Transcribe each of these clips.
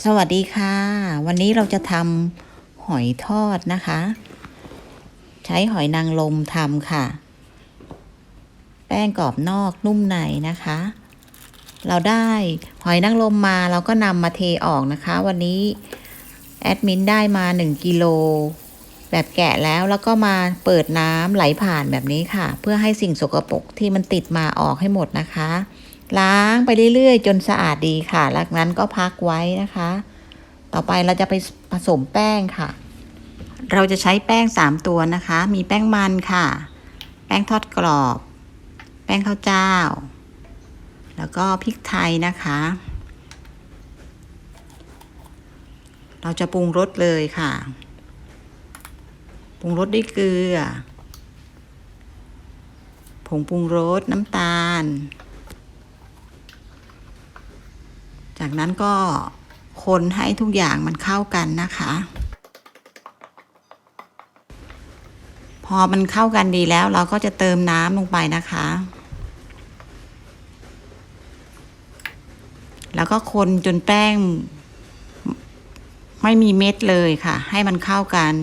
สวัสดีค่ะ วันนี้เราจะทำหอยทอดนะคะ ใช้หอยนางรมทำค่ะ แป้งกรอบนอกนุ่มในนะคะ เราได้หอยนางรมมาเราก็นำมาเทออกนะคะ วันนี้แอดมินได้มา 1กิโลแบบแกะแล้วแล้วก็มาเปิดน้ำไหลผ่านแบบนี้ค่ะ เพื่อให้สิ่งสกปรกที่มันติดมาออกให้หมดนะคะ ล้างไปเรื่อยๆ จนสะอาดดีค่ะหลังนั้นก็พักไว้นะคะ ต่อไปเราจะไปผสมแป้งค่ะ เราจะใช้แป้ง3ตัวนะคะ มีแป้งมันค่ะ แป้งทอดกรอบ แป้งข้าวเจ้า แล้วก็พริกไทยนะคะ เราจะปรุงรสเลยค่ะ ปรุงรสด้วยเกลือ ผงปรุงรสน้ำตาล จากนั้นก็คนให้ทุกอย่างมันเข้ากันนะคะ พอมันเข้ากันดีแล้วเราก็จะเติมน้ำลงไปนะคะ แล้วก็คนจนแป้ง ไม่มีเม็ดเลยค่ะ ให้มันเข้ากัน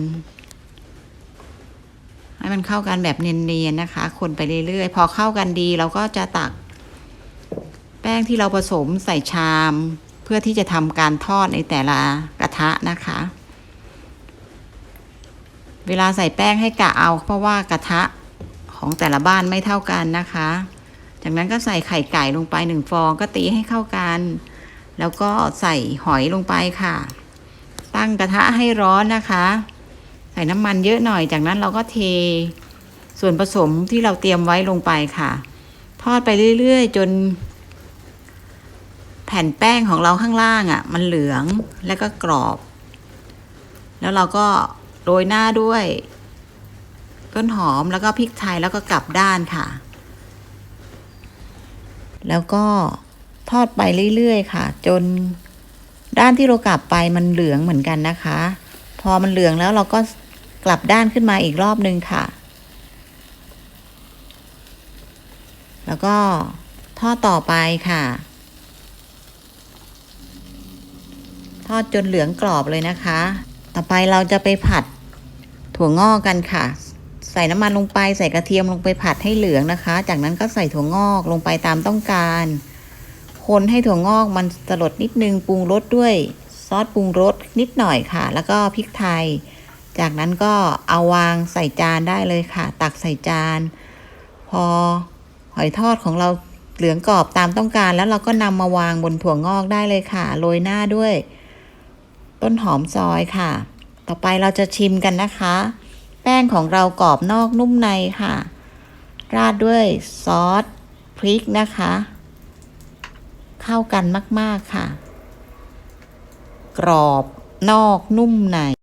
ให้มันเข้ากันแบบเนียนๆนะคะ คนไปเรื่อยๆ พอเข้ากันดีเราก็จะตัก ป้งที่เราผสมใส่ชาม เพื่อที่จะทำการทอดในแต่ละกระทะนะคะ เวลาใส่แป้งให้กะเอา เพราะว่ากระทะของแต่ละบ้านไม่เท่ากันนะคะ จากนั้นก็ใส่ไข่ไก่ลงไปหนึ่งฟองก็ตีให้เข้ากัน แล้วก็ใส่หอยลงไปค่ะ ตั้งกระทะให้ร้อนนะคะ ใส่น้ำมันเยอะหน่อย จากนั้นเราก็เทส่วนผสมที่เราเตรียมไว้ลงไปค่ะ ทอดไปเรื่อย ๆ จน แผ่นแป้งของเราข้างล่างอะ่ะ มันเหลืองแล้วก็กรอบ แล้วเราก็โรยหน้าด้วย ต้นหอมแล้วก็พริกไทยแล้วก็กลับด้านค่ะ แล้วก็ทอดไปเรื่อยๆค่ะ จนด้านที่เรากลับไปมันเหลืองเหมือนกันนะคะ พอมันเหลืองแล้วเราก็กลับด้านขึ้นมาอีกรอบนึงค่ะ แล้วก็ทอดต่อไปค่ะ ท อดจนเหลืองกรอบเลยนะคะ ต่อไปเราจะไปผัดถั่วงอกกันค่ะ ใส่น้ำมันลงไปใส่กระเทียมลงไปผัดให้เหลืองนะคะ จากนั้นก็ใส่ถั่วงอกลงไปตามต้องการ คนให้ถั่วงอกมันสลดนิดนึงปรุงรสด้วยซอสปรุงรสนิดหน่อยค่ะ แล้วก็พริกไทย จากนั้นก็เอาวางใส่จานได้เลยค่ะ ตักใส่จาน พอหอยทอดของเราเหลืองกรอบตามต้องการ แล้วเราก็นำมาวางบนถั่วงอกได้เลยค่ะ โรยหน้าด้วย ต้นหอมซอยค่ะ ต่อไปเราจะชิมกันนะคะ แป้งของเรากรอบนอกนุ่มในค่ะ ราดด้วยซอสพริกนะคะ เข้ากันมาก ๆ ค่ะ กรอบนอกนุ่มใน